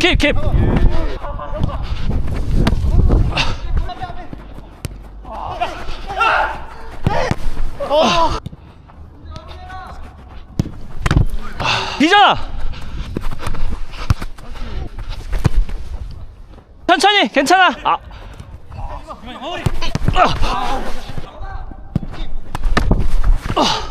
캡 캡. 비 잖아. 천천히 괜찮아. 아. 아.